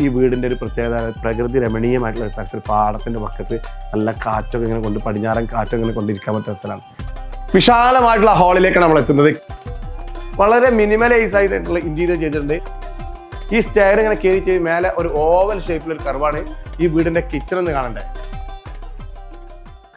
ഈ വീടിന്റെ ഒരു പ്രത്യേകത പ്രകൃതി രമണീയമായിട്ടുള്ള ഒരു സ്ഥലത്ത് പാടത്തിന്റെ പക്കത്ത് നല്ല കാറ്റൊക്കെ ഇങ്ങനെ കൊണ്ട് പടിഞ്ഞാറൻ കാറ്റൊക്കെ ഇങ്ങനെ കൊണ്ടിരിക്കാൻ പറ്റുന്ന സ്ഥലമാണ്. വിശാലമായിട്ടുള്ള ഹാളിലേക്കാണ് നമ്മൾ എത്തുന്നത്. വളരെ മിനിമലൈസ് ആയിട്ടുള്ള ഇന്റീരിയർ ചെയ്തിട്ടുണ്ട്. ഈ സ്റ്റെയർ ഇങ്ങനെ കയറി ചെയ്ത് മേലെ ഒരു ഓവൽ ഷേപ്പിലൊരു കർവാണ് ഈ വീടിന്റെ കിച്ചൺ എന്ന് കാണണ്ടേ.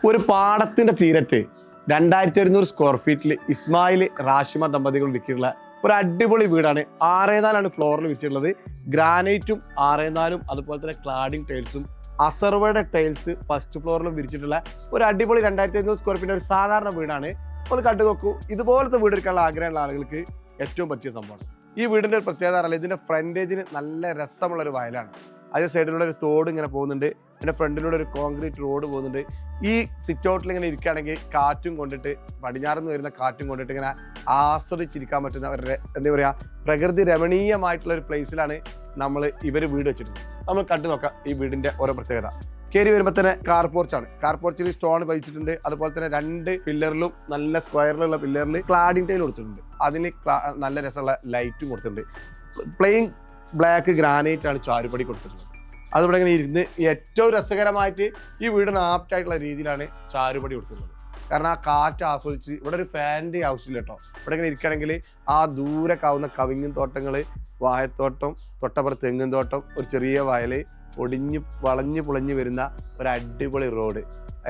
ഒരു പാടത്തിന്റെ തീരത്ത് രണ്ടായിരത്തി ഒരുന്നൂറ് സ്ക്വയർ ഫീറ്റിൽ ഇസ്മായിൽ റാഷിമ ദമ്പതികൾ വിൽക്കിയിട്ടുള്ള ഒരു അടിപൊളി വീടാണ്. ആറേ നാലാണ് ഫ്ലോറിൽ വിരിച്ചിട്ടുള്ളത്. ഗ്രാനൈറ്റും ആറേ നാലും അതുപോലെ തന്നെ ക്ലാഡിംഗ് ടൈൽസും അസർവയുടെ ടൈൽസ് ഫസ്റ്റ് ഫ്ലോറിലും വിരിച്ചിട്ടുള്ള ഒരു അടിപൊളി രണ്ടായിരത്തി അഞ്ഞൂറ് സ്ക്വയർ ഫീറ്റ് ഒരു സാധാരണ വീടാണ്. ഒന്ന് കണ്ടു നോക്കൂ. ഇതുപോലത്തെ വീട് എടുക്കാനുള്ള ആഗ്രഹമുള്ള ആളുകൾക്ക് ഏറ്റവും പറ്റിയ സംഭവമാണ്. ഈ വീടിന്റെ ഒരു പ്രത്യേകത അറിയില്ല ഇതിന്റെ ഫ്രണ്ടേജിന് നല്ല രസമുള്ളൊരു വയലാണ്. അതിന്റെ സൈഡിലൂടെ ഒരു തോട് ഇങ്ങനെ പോകുന്നുണ്ട്. അതിന്റെ ഫ്രണ്ടിലൂടെ ഒരു കോൺക്രീറ്റ് റോഡ് പോകുന്നുണ്ട്. ഈ സിറ്റ് ഔട്ടിൽ ഇങ്ങനെ ഇരിക്കുകയാണെങ്കിൽ കാറ്റും കൊണ്ടിട്ട് പടിഞ്ഞാറുനിന്ന് വരുന്ന കാറ്റും കൊണ്ടിട്ട് ഇങ്ങനെ ആസ്വദിച്ചിരിക്കാൻ പറ്റുന്ന അവരുടെ എന്താ പറയുക പ്രകൃതി രമണീയമായിട്ടുള്ള ഒരു പ്ലേസിലാണ് നമ്മൾ ഇവർ വീട് വെച്ചിട്ടുള്ളത് നമ്മൾ കണ്ടു നോക്കാം ഈ വീടിന്റെ ഓരോ പ്രത്യേകത. കയറി വരുമ്പോൾ തന്നെ കാർ പോർച്ചാണ് കാർ പോർച്ചിൽ സ്റ്റോൺ പതിച്ചിട്ടുണ്ട്. അതുപോലെ തന്നെ രണ്ട് പില്ലറിലും നല്ല സ്ക്വയറിലുള്ള പില്ലറിൽ ക്ലാഡിംഗ് ടൈൽ കൊടുത്തിട്ടുണ്ട്. അതിന് നല്ല രസമുള്ള ലൈറ്റും കൊടുത്തിട്ടുണ്ട്. പ്ലെയിൻ ബ്ലാക്ക് ഗ്രാനൈറ്റ് ആണ് ചാരുപടി കൊടുത്തിട്ടുള്ളത്. അതുപോലെ ഇങ്ങനെ ഇരുന്ന് ഏറ്റവും രസകരമായിട്ട് ഈ വീടിന് ആപ്റ്റ് ആയിട്ടുള്ള രീതിയിലാണ് ചാരുപടി കൊടുത്തിട്ടുള്ളത്. കാരണം ആ കാറ്റ് ആസ്വദിച്ച് ഇവിടെ ഒരു ഫാനിന്റെ ആവശ്യമില്ല കേട്ടോ. ഇവിടെ ഇങ്ങനെ ഇരിക്കുകയാണെങ്കിൽ ആ ദൂരെ കാവുന്ന കവിങ്ങും തോട്ടങ്ങൾ വാഴത്തോട്ടം തൊട്ടപ്പുറം തെങ്ങും തോട്ടം ഒരു ചെറിയ വയൽ ഒടിഞ്ഞ് വളഞ്ഞ് പുളഞ്ഞ് വരുന്ന ഒരു അടിപൊളി റോഡ്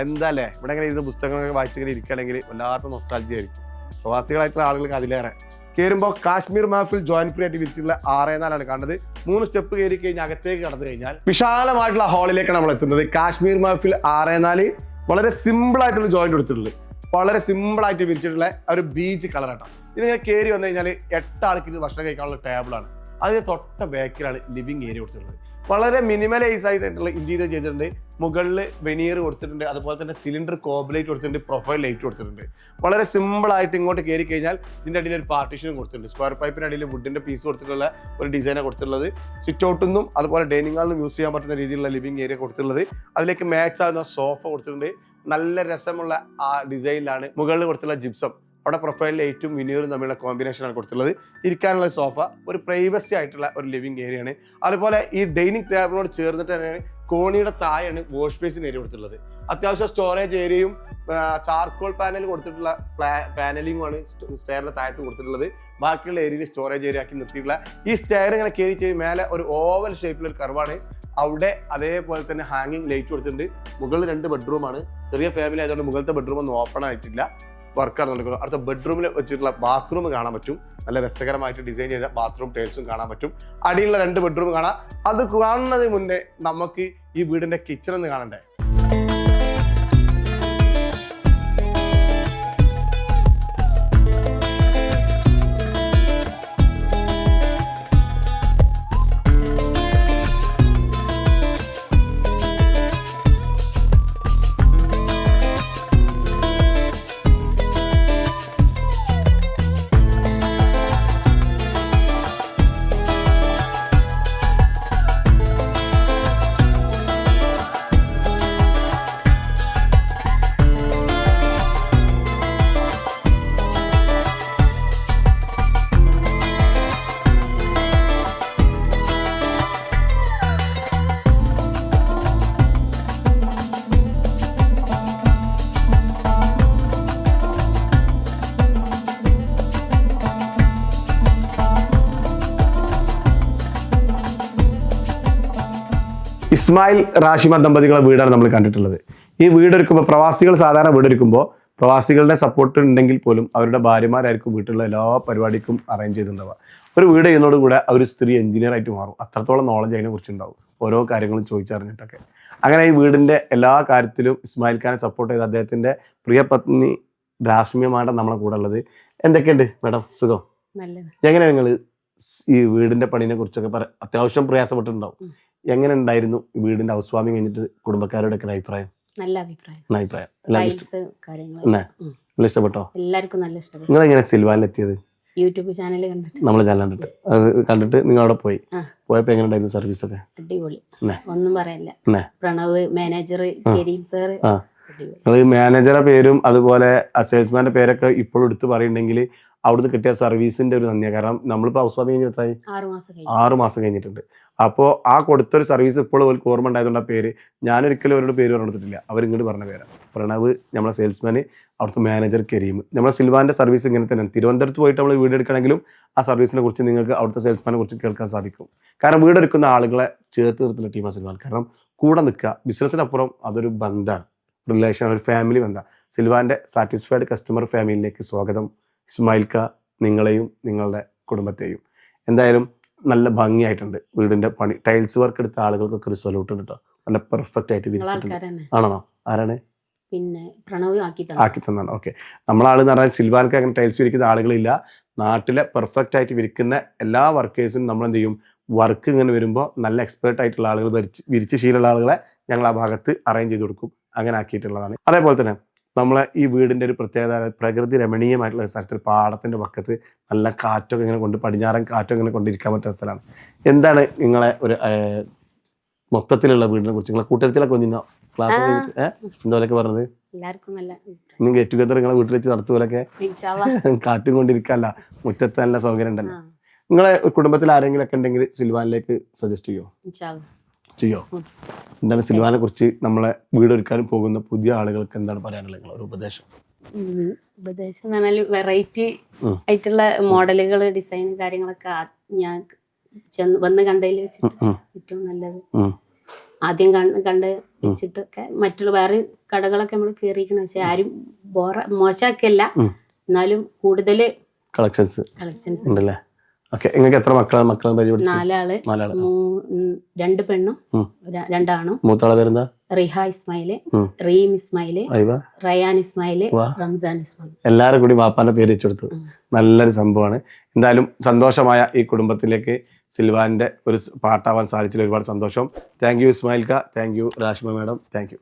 എന്താല്ലേ ഇവിടെ ഇങ്ങനെ ഇരുന്ന് പുസ്തകങ്ങളൊക്കെ വായിച്ചിങ്ങനെ ഇരിക്കുകയാണെങ്കിൽ വല്ലാത്ത നൊസ്റ്റാൾജിയായിരിക്കും പ്രവാസികളായിട്ടുള്ള ആളുകൾക്ക് അതിലേറെ കയറുമ്പോൾ കാശ്മീർ മാപ്പിൽ ജോയിൻ ഫ്രീ ആയിട്ട് വിരിച്ചിട്ടുള്ള ആറേ നാലാണ് കാണുന്നത്. മൂന്ന് സ്റ്റെപ്പ് കയറി കഴിഞ്ഞാൽ അകത്തേക്ക് കടന്നു കഴിഞ്ഞാൽ വിശാലമായിട്ടുള്ള ഹാളിലേക്കാണ് നമ്മൾ എത്തുന്നത് കാശ്മീർ മാപ്പിൽ ആറേ നാല് വളരെ സിമ്പിൾ ആയിട്ടുള്ള ജോയിന്റ് എടുത്തിട്ടുള്ളത്. വളരെ സിമ്പിൾ ആയിട്ട് വിരിച്ചിട്ടുള്ള ഒരു ബീച്ച് കളറാണ് ഇത് ഞാൻ കയറി വന്നു കഴിഞ്ഞാൽ എട്ടാൾക്ക് ഇത് ഭക്ഷണം കഴിക്കാനുള്ള ടേബിളാണ് അതിന് തൊട്ട ബാക്കിലാണ് ലിവിങ് ഏരിയ കൊടുത്തിട്ടുള്ളത്. വളരെ മിനിമലൈസ് ആയിട്ടുള്ള ഇന്റീരിയർ ചെയ്തിട്ടുണ്ട്. മുകളിൽ വെനിയർ കൊടുത്തിട്ടുണ്ട്. അതുപോലെ തന്നെ സിലിണ്ടർ കോബിലൈറ്റ് കൊടുത്തിട്ടുണ്ട്. പ്രൊഫൈൽ ലൈറ്റ് കൊടുത്തിട്ടുണ്ട്. വളരെ സിമ്പിൾ ആയിട്ട് ഇങ്ങോട്ട് കയറി കഴിഞ്ഞാൽ ഇതിന്റെ അടിയിൽ ഒരു പാർട്ടീഷനും കൊടുത്തിട്ടുണ്ട്. സ്ക്വയർ പൈപ്പിന്റെ അടിയിൽ വുഡിന്റെ പീസ് കൊടുത്തിട്ടുള്ള ഒരു ഡിസൈനാണ് കൊടുത്തിട്ടുള്ളത്. സിറ്റ് ഔട്ടിന്നും അതുപോലെ ഡൈനിങ് ഹാളിലും യൂസ് ചെയ്യാൻ പറ്റുന്ന രീതിയിലുള്ള ലിവിങ് ഏരിയ കൊടുത്തിട്ടുള്ളത്. അതിലേക്ക് മാച്ച് ആകുന്ന സോഫ കൊടുത്തിട്ടുണ്ട്. നല്ല രസമുള്ള ആ ഡിസൈനിലാണ് മുകളിൽ കൊടുത്തുള്ള ജിപ്സം അവിടെ പ്രൊഫൈലിൽ ലൈറ്റും വിനിയറും തമ്മിലുള്ള കോമ്പിനേഷനാണ് കൊടുത്തിട്ടുള്ളത്. ഇരിക്കാനുള്ള സോഫ ഒരു പ്രൈവസി ആയിട്ടുള്ള ഒരു ലിവിങ് ഏരിയയാണ് അതുപോലെ ഈ ഡൈനിങ് ടേബിളിനോട് ചേർന്നിട്ട് തന്നെയാണ് കോണിയുടെ താഴെയാണ് വാഷ് ബേസിൻ ഏരിയ കൊടുത്തിട്ടുള്ളത്. അത്യാവശ്യം സ്റ്റോറേജ് ഏരിയയും ചാർക്കോൾ പാനൽ കൊടുത്തിട്ടുള്ള പാനലിങ്ങുമാണ് സ്റ്റെയറിന്റെ താഴത്ത് കൊടുത്തിട്ടുള്ളത്. ബാക്കിയുള്ള ഏരിയയിൽ സ്റ്റോറേജ് ഏരിയ ആക്കി നിർത്തിയിട്ടുള്ള ഈ സ്റ്റെയർ ഇങ്ങനെ കയറി ചെയ്ത് മേലെ ഒരു ഓവൽ ഷേപ്പിൽ ഒരു കർവാണ് അവിടെ അതേപോലെ തന്നെ ഹാങ്ങിങ് ലൈറ്റ് കൊടുത്തിട്ടുണ്ട്. മുകളിൽ രണ്ട് ബെഡ്റൂമാണ് ചെറിയ ഫാമിലി ആയതുകൊണ്ട് മുകളിലത്തെ ബെഡ്റൂം ഒന്നും ഓപ്പൺ ആയിട്ടില്ല. വർക്കാണ് നടക്കുന്നത്. അടുത്ത ബെഡ്റൂമിൽ വെച്ചിട്ടുള്ള ബാത്റൂം കാണാൻ പറ്റും. നല്ല രസകരമായിട്ട് ഡിസൈൻ ചെയ്ത ബാത്റൂം ടൈൽസും കാണാൻ പറ്റും. അടിയിലുള്ള രണ്ട് ബെഡ്റൂം കാണാം. അത് കാണുന്നതിന് മുന്നേ നമുക്ക് ഈ വീടിന്റെ കിച്ചൺ ഒന്ന് കാണണ്ടേ? ഇസ്മായിൽ റാഷിമ ദമ്പതികളെ വീടാണ് നമ്മൾ കണ്ടിട്ടുള്ളത്. ഈ വീടൊരുക്കുമ്പോൾ പ്രവാസികൾ സാധാരണ വീടൊരുക്കുമ്പോൾ പ്രവാസികളുടെ സപ്പോർട്ട് ഉണ്ടെങ്കിൽ പോലും അവരുടെ ഭാര്യമാരായിരിക്കും വീട്ടിലുള്ള എല്ലാ പരിപാടിക്കും അറേഞ്ച് ചെയ്തിട്ടുണ്ടാവുക. ഒരു വീട് ചെയ്യുന്നതോടുകൂടെ കൂടെ ഒരു സ്ത്രീ എഞ്ചിനീയർ ആയിട്ട് മാറും. അത്രത്തോളം നോളജ് അതിനെ കുറിച്ചുണ്ടാവും ഓരോ കാര്യങ്ങളും ചോദിച്ചറിഞ്ഞിട്ടൊക്കെ. അങ്ങനെ ഈ വീടിന്റെ എല്ലാ കാര്യത്തിലും ഇസ്മായിൽ ഖാനെ സപ്പോർട്ട് ചെയ്ത് അദ്ദേഹത്തിന്റെ പ്രിയപത്നി മാഡം നമ്മളെ കൂടെ ഉള്ളത്. എന്തൊക്കെയുണ്ട് മാഡം? സുഖം? എങ്ങനെയാണ് നിങ്ങൾ ഈ വീടിന്റെ പണിനെ കുറിച്ചൊക്കെ പറ അത്യാവശ്യം പ്രയാസപ്പെട്ടിട്ടുണ്ടാവും. എങ്ങനെ ഉണ്ടായിരുന്നു വീടിന്റെ ഹൗസ് വാമിങ് കഴിഞ്ഞിട്ട് കുടുംബക്കാരുടെ ഒക്കെ അഭിപ്രായം. നല്ല അഭിപ്രായം. അഭിപ്രായം? നല്ല ഇഷ്ടപ്പെട്ടോ? എല്ലാവർക്കും നല്ല ഇഷ്ടപ്പെട്ടു. നിങ്ങൾ എങ്ങനെ സിൽവാനിലെത്തിയത്? യൂട്യൂബ് ചാനൽ കണ്ടിട്ട്. നമ്മൾ ചാനൽ കണ്ടിട്ട്. അത് കണ്ടിട്ട് നിങ്ങൾ അവിടെ പോയി. പോയപ്പോ എങ്ങനെ ഉണ്ടായിരുന്നു സർവീസ് ഒക്കെ അടിപൊളി. ന്നെ. ഒന്നും പറയല്ല. പ്രണവ് മാനേജർ കരീം നിങ്ങൾ മാനേജറെ പേരും അതുപോലെ സെയിൽസ്മാന്റെ പേരൊക്കെ ഇപ്പോഴും എടുത്ത് പറയുന്നുണ്ടെങ്കിൽ അവിടുന്ന് കിട്ടിയ സർവീസിന്റെ ഒരു നന്ദിയാണ് കാരണം നമ്മളിപ്പോൾ ഹൗസ് വാമിങ് കഴിഞ്ഞ് എത്രയായി ആറു മാസം കഴിഞ്ഞിട്ടുണ്ട്. അപ്പോ ആ കൊടുത്തൊരു സർവീസ് ഇപ്പോഴും ഓർമ്മ ഉണ്ടായതുകൊണ്ട് ആ പേര് ഞാനൊരിക്കലും അവരോട് പേര് പറഞ്ഞിട്ടില്ല. അവരിങ്ങോട്ട് പറഞ്ഞ പേരാണ് പ്രണവ് നമ്മളെ സെയിൽസ്മാൻ അവിടുത്തെ മാനേജർ കരീം. നമ്മളെ സിൽവാന്റെ സർവീസ് ഇങ്ങനെ തന്നെയാണ്. തിരുവനന്തപുരത്ത് പോയിട്ട് നമ്മൾ വീട് എടുക്കണമെങ്കിലും ആ സർവീസിനെ കുറിച്ച് നിങ്ങൾക്ക് അവിടുത്തെ സെയിൽസ്മാനെ കുറിച്ച് കേൾക്കാൻ സാധിക്കും. കാരണം വീട് എടുക്കുന്ന ആളുകളെ ചേർത്ത് നിർത്തുന്ന ആണ് സിൽവാൻ. കാരണം കൂടെ നിൽക്കുക ബിസിനസ്സിനപ്പുറം അതൊരു ബന്ധമാണ് റിലേഷൻ ഒരു ഫാമിലി ബന്ധമാണ് സിൽവാന്റെ സാറ്റിസ്ഫൈഡ് കസ്റ്റമർ ഫാമിലിയിലേക്ക് സ്വാഗതം. ഇസ്മായിൽ ക നിങ്ങളെയും നിങ്ങളുടെ കുടുംബത്തെയും. എന്തായാലും നല്ല ഭംഗിയായിട്ടുണ്ട് വീടിന്റെ പണി. ടൈൽസ് വർക്ക് എടുത്ത ആളുകൾക്കൊക്കെ ഒരു സൊല്യൂട്ട് ഉണ്ട് കേട്ടോ നല്ല പെർഫെക്റ്റ് ആയിട്ട് വിരിച്ചിട്ടുണ്ട്. ആണോ? ആരാണ്? പിന്നെ പ്രണവ് ആക്കി തന്നാണ്. ഓക്കെ. നമ്മളാൾ എന്ന് പറഞ്ഞാൽ സിൽവാൻക്ക് അങ്ങനെ ടൈൽസ് വിരിക്കുന്ന ആളുകളില്ല. നാട്ടിലെ പെർഫെക്റ്റ് ആയിട്ട് വിരിക്കുന്ന എല്ലാ വർക്കേഴ്സും നമ്മൾ എന്ത് ചെയ്യും? വർക്ക് ഇങ്ങനെ വരുമ്പോൾ നല്ല എക്സ്പേർട്ട് ആയിട്ടുള്ള ആളുകൾ വിരിച്ച് വിരിച്ച് ശീലമുള്ള ആളുകളെ ഞങ്ങൾ ആ ഭാഗത്ത് അറേഞ്ച് ചെയ്ത് കൊടുക്കും. അങ്ങനെ ആക്കിയിട്ടുള്ളതാണ്. അതേപോലെ തന്നെ നമ്മളെ ഈ വീടിന്റെ ഒരു പ്രത്യേകത പ്രകൃതി രമണീയമായിട്ടുള്ള ഒരു സ്ഥലത്തിൽ പാടത്തിന്റെ പക്കത്ത് നല്ല കാറ്റൊക്കെ ഇങ്ങനെ കൊണ്ട് പടിഞ്ഞാറൻ കാറ്റൊക്കെ ഇങ്ങനെ കൊണ്ടിരിക്കാൻ പറ്റുന്ന സ്ഥലമാണ്. എന്താണ് നിങ്ങളെ ഒരു മൊത്തത്തിലുള്ള വീടിനെ കുറിച്ച്? നിങ്ങളെ കൂട്ടത്തിലൊക്കെ വന്നിരുന്നോ? ക്ലാസ് എന്തോലൊക്കെ പറഞ്ഞത്? ഇനി ഗെറ്റ് ടുഗദർ നിങ്ങളെ വീട്ടിൽ വെച്ച് നടത്തുപോലൊക്കെ. കാറ്റും കൊണ്ടിരിക്കല്ല മുറ്റത്ത് നല്ല സൗകര്യം ഉണ്ടല്ലോ. നിങ്ങളെ കുടുംബത്തിൽ ആരെങ്കിലും ഒക്കെ ഉണ്ടെങ്കിൽ സിൽവാനിലേക്ക് സജസ്റ്റ് ചെയ്യോ. ചെയ്യോ. എന്താണ് സിൽവാനെ കുറിച്ച് നമ്മളെ വീടൊരുക്കാൻ പോകുന്ന പുതിയ ആളുകൾക്ക് എന്താണ് പറയാനുള്ളത് നിങ്ങൾ ഒരു ഉപദേശം ഉപദേശം എന്ന് പറഞ്ഞാൽ വെറൈറ്റി. ആയിട്ടുള്ള മോഡലുകൾ ഡിസൈൻ കാര്യങ്ങളൊക്കെ ഞാൻ ചെന്ന് വന്ന് കണ്ടതിൽ വെച്ചിട്ട് ഏറ്റവും നല്ലത്. ആദ്യം കണ്ട് കണ്ട് വെച്ചിട്ടൊക്കെ മറ്റുള്ള വേറെ കടകളൊക്കെ നമ്മൾ കയറിയിരിക്കണം പക്ഷെ ആരും ബോറ മോശമാക്കല്ല എന്നാലും കൂടുതൽ കളക്ഷൻസ് കളക്ഷൻസ്. ഉണ്ടല്ലേ? ഓക്കെ. നിങ്ങൾക്ക് എത്ര മക്കളാണ് മക്കളെ പരിപാടി നാലാൾ. നാലാൾ. മൂ- രണ്ട് പെണ്ണും ഉം. ര- രണ്ടാണും. മൂത്താളെ പേരെന്താ? റിഹ ഇസ്മായിൽ ഉം. റീം ഇസ്മായിൽ അയവ? റയാൻ ഇസ്മായിൽ വാ. റംസാൻ ഇസ്മായിൽ എല്ലാവരും കൂടി വാപ്പാന്റെ പേര് വെച്ചെടുത്തു ഉം. നല്ലൊരു സംഭവമാണ്. എന്തായാലും സന്തോഷമായ ഈ കുടുംബത്തിലേക്ക് സിൽവാന്റെ ഒരു സ് പാട്ടാവാൻ സാധിച്ചതിൽ ഒരുപാട് സന്തോഷം. താങ്ക് യു ഇസ്മായിൽ ക thank you Rashma madam. Thank you